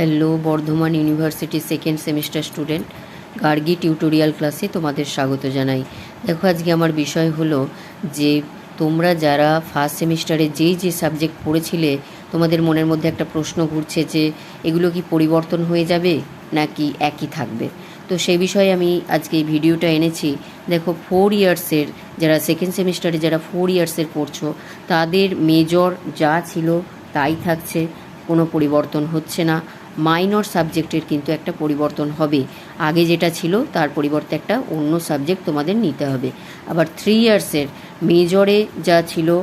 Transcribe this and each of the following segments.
Hello, Bardhaman university second semester student Gargi tutorial ক্লাসে তোমাদের স্বাগত জানাই। দেখো, আজকে আমার বিষয় হলো যে তোমরা যারা ফার্স্ট সেমিস্টারে যেই যে সাবজেক্ট পড়েছিলে, তোমাদের মনের মধ্যে একটা প্রশ্ন ঘুরছে যে এগুলো কি পরিবর্তন হয়ে যাবে নাকি একই থাকবে? তো সেই বিষয়ে আমি আজকে এই ভিডিওটা এনেছি। দেখো ফোর ইয়ার্সের যারা সেকেন্ড সেমিস্টারে যারা ফোর ইয়ার্সের পড়ছো, তাদের মেজর যা ছিল তাই থাকছে, কোনো পরিবর্তন হচ্ছে না। মাইনর সাবজেক্টের কিন্তু একটা পরিবর্তন হবে। আগে যেটা ছিল, তার পরিবর্তে একটা অন্য সাবজেক্ট তোমাদের নিতে হবে। আবার থ্রি ইয়ার্সের মেজরে যা ছিল,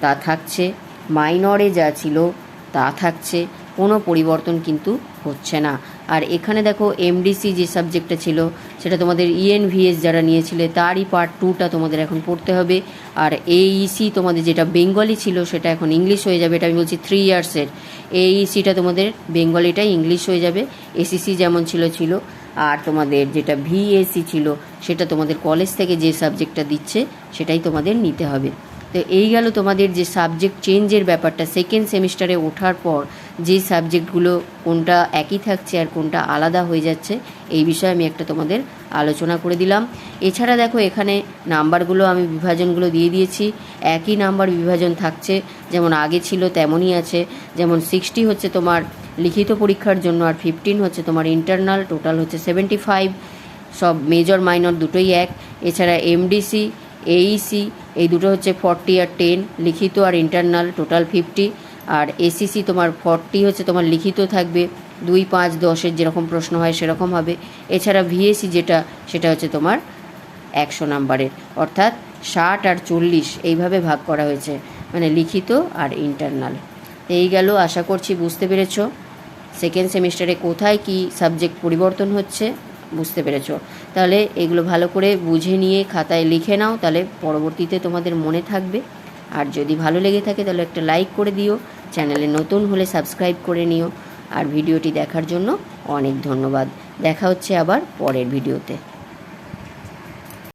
তা থাকছে। মাইনরে যা ছিল, তা থাকছে। কোনো পরিবর্তন কিন্তু হচ্ছে না। আর এখানে দেখো এমডিসি যে সাবজেক্টটা ছিল, সেটা তোমাদের E ইএনভিএস যারা নিয়েছিলে, তারই পার্ট টুটা তোমাদের এখন পড়তে হবে। আর এইসি তোমাদের যেটা বেঙ্গলি ছিল, সেটা এখন ইংলিশ হয়ে যাবে। এটা আমি বলছি থ্রি ইয়ার্সের এইসিটা তোমাদের বেঙ্গলিটাই ইংলিশ হয়ে যাবে। এসিসি যেমন ছিল ছিল। আর তোমাদের যেটা ভিএসি ছিল, সেটা তোমাদের কলেজ থেকে যে সাবজেক্টটা দিচ্ছে, সেটাই তোমাদের নিতে হবে। তো এই গেল তোমাদের যে সাবজেক্ট চেঞ্জের ব্যাপারটা। সেকেন্ড সেমিস্টারে ওঠার পর যে সাবজেক্টগুলো কোনটা একই থাকছে আর কোনটা আলাদা হয়ে যাচ্ছে, এই বিষয়ে আমি একটা তোমাদের আলোচনা করে দিলাম। এছাড়া দেখো, এখানে নাম্বারগুলো আমি বিভাজনগুলো দিয়ে দিয়েছি। একই নাম্বার বিভাজন থাকছে, যেমন আগে ছিল তেমনই আছে। যেমন সিক্সটি হচ্ছে তোমার লিখিত পরীক্ষার জন্য আর ফিফটিন হচ্ছে তোমার ইন্টারনাল টোটাল হচ্ছে সেভেন্টি ফাইভ সব মেজর মাইনর দুটোই এক। এছাড়া এমডিসি এইসি এই দুটো হচ্ছে ফর্টি আর টেন লিখিত আর ইন্টারনাল টোটাল ফিফটি আর এসিসি তোমার ফর্টি হচ্ছে, তোমার লিখিত থাকবে। দুই পাঁচ দশের যেরকম প্রশ্ন হয় সেরকম হবে। এছাড়া ভিএসি যেটা, সেটা হচ্ছে তোমার একশো নাম্বারের। অর্থাৎ ষাট আর চল্লিশ এইভাবে ভাগ করা হয়েছে মানে লিখিত আর ইন্টারনাল এই গেল, আশা করছি বুঝতে পেরেছ। সেকেন্ড সেমিস্টারে কোথায় কি সাবজেক্ট পরিবর্তন হচ্ছে, বুঝতে পেরেছ। তাহলে এগুলো ভালো করে বুঝে নিয়ে খাতায় লিখে নাও, তাহলে পরবর্তীতে তোমাদের মনে থাকবে। আর যদি ভালো লেগে থাকে তাহলে একটা লাইক করে দিও, চ্যানেলে নতুন হলে সাবস্ক্রাইব করে নিও। আর ভিডিওটি দেখার জন্য অনেক ধন্যবাদ। দেখা হচ্ছে আবার পরের ভিডিওতে।